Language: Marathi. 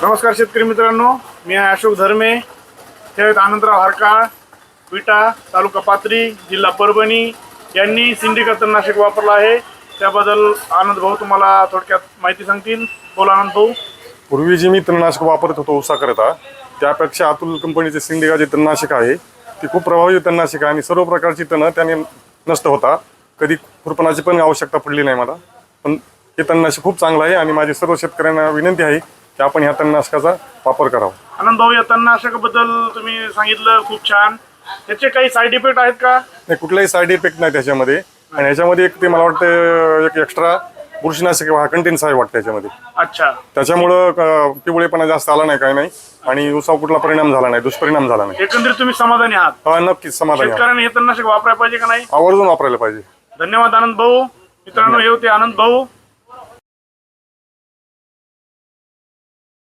नमस्कार शेतकरी मित्रांनो मी आहे अशोक धर्मे. हे आहेत आनंदराव हरकाळ विटा तालुका पात्री जिल्हा परभणी यांनी सिंडिका तणनाशक वापरलं आहे. त्याबद्दल आनंद भाऊ तुम्हाला थोडक्यात माहिती सांगतील. बोला आनंद भाऊ. पूर्वी जे मी तणनाशक वापरत होतो उसाकरता त्यापेक्षा अतुल कंपनीचे सिंडिका जे तणनाशक आहे. ते खूप प्रभावी तणनाशक आहे आणि सर्व प्रकारची तणं त्याने नष्ट होता. कधी खुरपणाची पण आवश्यकता पडली नाही मला. पण हे तणनाशक खूप चांगलं आहे आणि माझी सर्व शेतकऱ्यांना विनंती आहे की आपण ह्या तणनाशकाचा वापर करावा. आनंद भाऊ या तणनाशकाबद्दल तुम्ही सांगितलं खूप छान. त्याचे काही साईड इफेक्ट आहेत का? नाही कुठलाही साईड इफेक्ट नाही त्याच्यामध्ये. आणि ह्याच्यामध्ये एक ते मला वाटतं एक एक्स्ट्रा बुरशीनाशक हा कंटेन्स आहे वाटतं त्याच्यामध्ये अच्छा. त्याच्यामुळं पिवळेपणा जास्त आला नाही काही नाही. आणि उसावर कुठला परिणाम झाला नाही दुष्परिणाम झाला नाही. एकंदरीत तुम्ही समाधानी आहात? हा नक्कीच समाधानी. शेतकऱ्यांनी हे तणनाशक वापरायला पाहिजे का नाही? आवर्जून वापरायला पाहिजे. धन्यवाद आनंद भाऊ. मित्रांनो हे होते आनंद भाऊ.